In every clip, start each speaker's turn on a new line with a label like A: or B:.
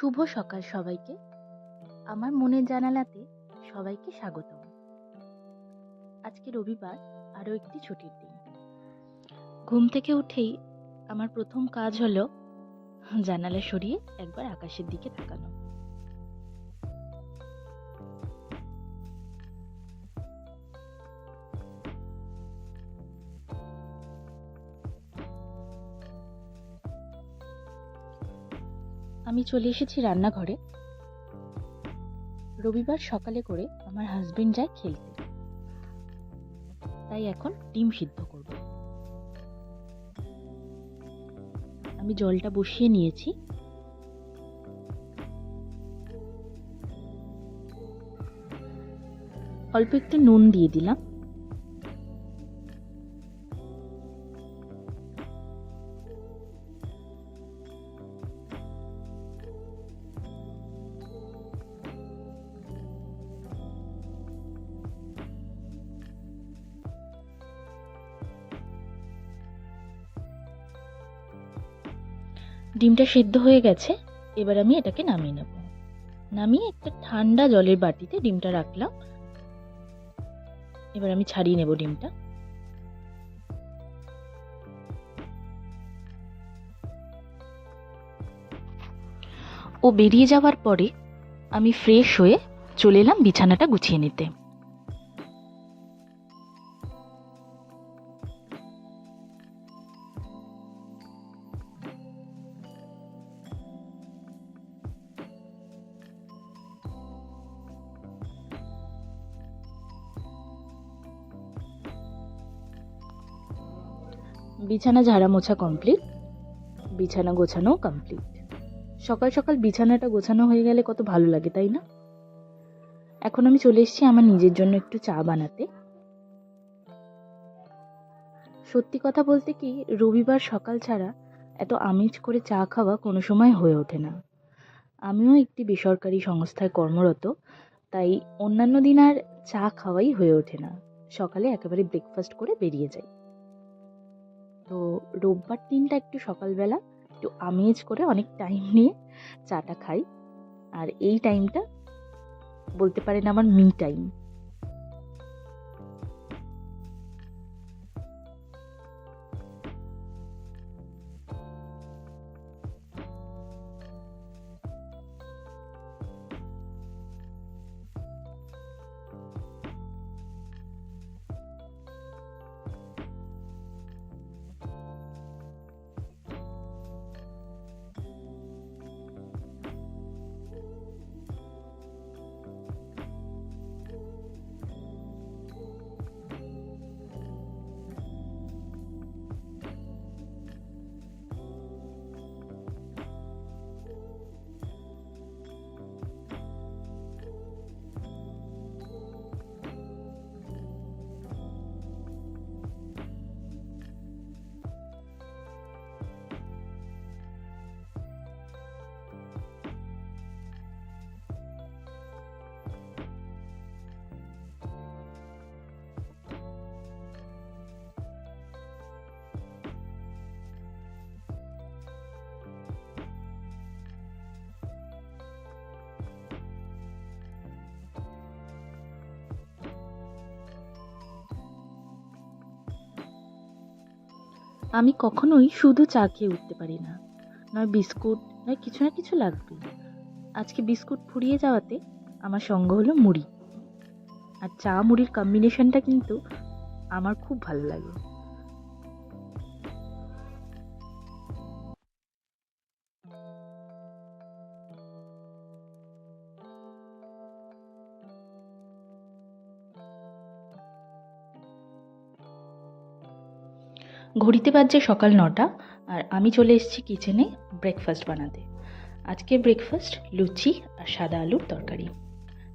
A: শুভ সকাল সবাইকে। আমার মনের জানালাতে সবাইকে স্বাগত আজকে রবিবার, আরও একটি ছুটির দিন। ঘুম থেকে উঠেই আমার প্রথম কাজ হলো জানালা সরিয়ে একবার আকাশের দিকে তাকানো। আমি চলে এসেছি রান্নাঘরে। রবিবার সকালে করে আমার হাজবেন্ড যায় খেলতে। তাই এখন ডিম সিদ্ধ করব। আমি জলটা বসিয়ে নিয়েছি। অল্প একটু নুন দিয়ে দিলাম। ডিমটা সিদ্ধ হয়ে গেছে, এবার আমি এটাকে নামিয়ে নেব। নামিয়ে একটা ঠান্ডা জলের বাটিতে ডিমটা রাখলাম। এবার আমি ছাড়িয়ে নেব ডিমটা। ও বেরিয়ে যাওয়ার পরে আমি ফ্রেশ হয়ে চলে এলাম বিছানাটা গুছিয়ে নিতে। বিছানা ঝাড়া মোছা কমপ্লিট বিছানা গোছানোও কমপ্লিট সকাল সকাল বিছানাটা গোছানো হয়ে গেলে কত ভালো লাগে, তাই না? এখন আমি চলে এসেছি আমার নিজের জন্য একটু চা বানাতে। সত্যি কথা বলতে কি, রবিবার সকাল ছাড়া এত আমেজ করে চা খাওয়া কোনো সময় হয়ে ওঠে না। আমিও একটি বেসরকারি সংস্থায় কর্মরত, তাই অন্যান্য দিন আর চা খাওয়াই হয়ে ওঠে না। সকালে একেবারে ব্রেকফাস্ট করে বেরিয়ে যাই। তো রোববার দিনটা একটু সকালবেলা, একটু আমেজ করে অনেক টাইম নিয়ে চাটা খাই। আর এই টাইমটা বলতে পারেন আমার মি টাইম আমি কখনোই শুধু চা খেয়ে উঠতে পারি না। নয় বিস্কুট, নয় কিছু না কিছু লাগবে। আজকে বিস্কুট ফুরিয়ে যাওয়াতে আমার সঙ্গ হলো মুড়ি। আর চা মুড়ির কম্বিনেশনটা কিন্তু আমার খুব ভালো লাগে। ঘড়িতে বাজছে সকাল নটা, আর আমি চলে এসেছি কিচেনে ব্রেকফাস্ট বানাতে। আজকে ব্রেকফাস্ট লুচি আর সাদা আলুর তরকারি।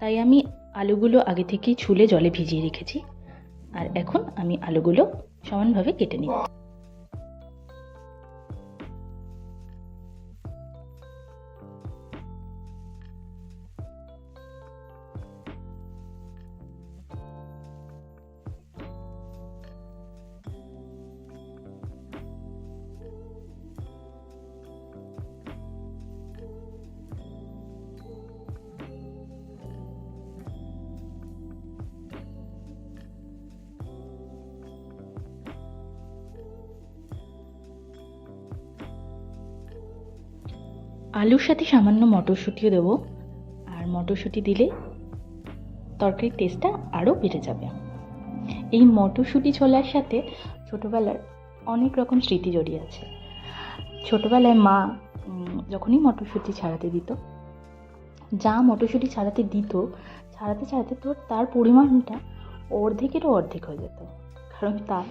A: তাই আমি আলুগুলো আগে থেকেই ছুলে জলে ভিজিয়ে রেখেছি, আর এখন আমি আলুগুলো সমানভাবে কেটে নিই আলুর সাথে সামান্য মটরশুঁটিও দেবো। আর মটরশুঁটি দিলে তরকারির টেস্টটা আরও বেড়ে যাবে। এই মটরশুঁটি ছোলার সাথে ছোটোবেলার অনেক রকম স্মৃতি জড়িয়ে আছে। ছোটোবেলায় মা যখনই মটরশুঁটি ছাড়াতে দিত, যা মটরশুঁটি ছাড়াতে দিত, ছাড়াতে ছাড়াতে তোর তার পরিমাণটা অর্ধেকেরও অর্ধেক হয়ে যেত। কারণ তার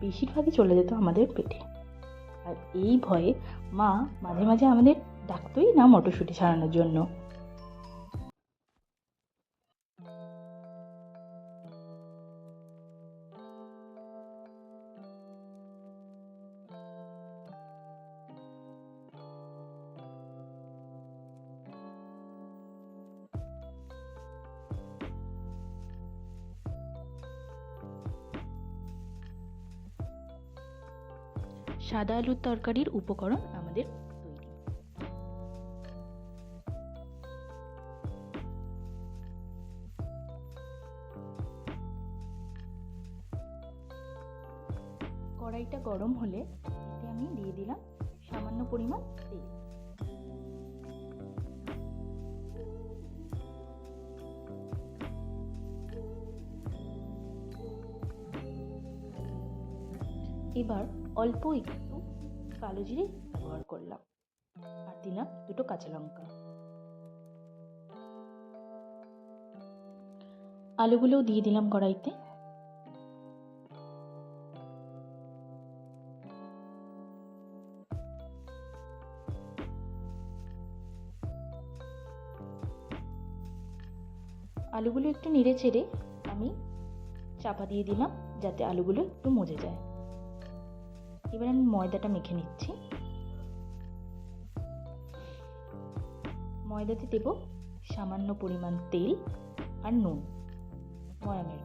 A: বেশিরভাগই চলে যেত আমাদের পেটে। আর এই ভয়ে মা মাঝে মাঝে আমাদের ডাকতোই না মটরশুঁটি ছাড়ানোর জন্য। সাদা আলুর তরকারির উপকরণ কড়াইটা গরম হলে এতে আমি দিয়ে দিলাম সামান্য পরিমাণ তেল। এবার অল্প একটু কালো জিরে ব্যবহার করলাম আর দিলাম দুটো কাঁচা লঙ্কা। আলুগুলোও দিয়ে দিলাম কড়াইতে। আলুগুলো একটু নেড়ে চেড়ে আমি চাপা দিয়ে দিলাম যাতে আলুগুলো একটু মজে যায়। এবার আমি ময়দাটা মেখে নিচ্ছি। ময়দাতে দেব সামান্য পরিমাণ তেল আর নুন, ময়ামের।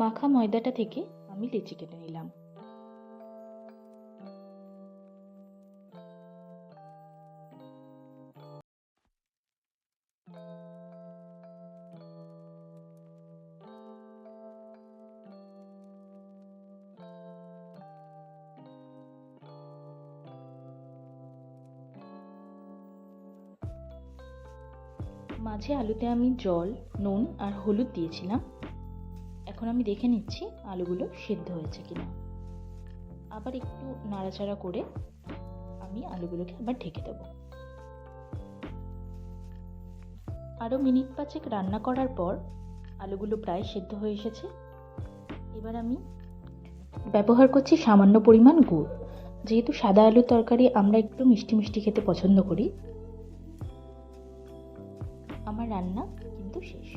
A: মাখা ময়দাটা থেকে আমি লেচি কেটে নিলাম। মাঝে আলুতে আমি জল, নুন আর হলুদ দিয়েছিলাম। এখন আমি দেখে নিচ্ছি আলুগুলো সিদ্ধ হয়েছে কিনা। আবার একটু নাড়াচাড়া করে আমি আলুগুলোকে আবার ঢেকে দেবো। আরও মিনিট পাঁচেক রান্না করার পর আলুগুলো প্রায় সিদ্ধ হয়ে এসেছে। এবার আমি ব্যবহার করছি সামান্য পরিমাণ গুড়। যেহেতু সাদা আলুর তরকারি আমরা একটু মিষ্টি মিষ্টি খেতে পছন্দ করি, আমার রান্না কিন্তু শেষ।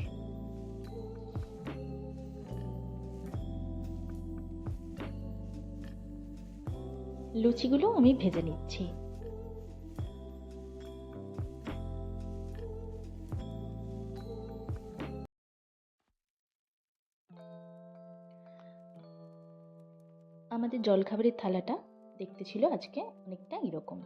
A: লুচিগুলো আমি ভেজে নিচ্ছি। আমাদের জলখাবারের থালাটা দেখতে ছিল আজকে অনেকটা এরকম।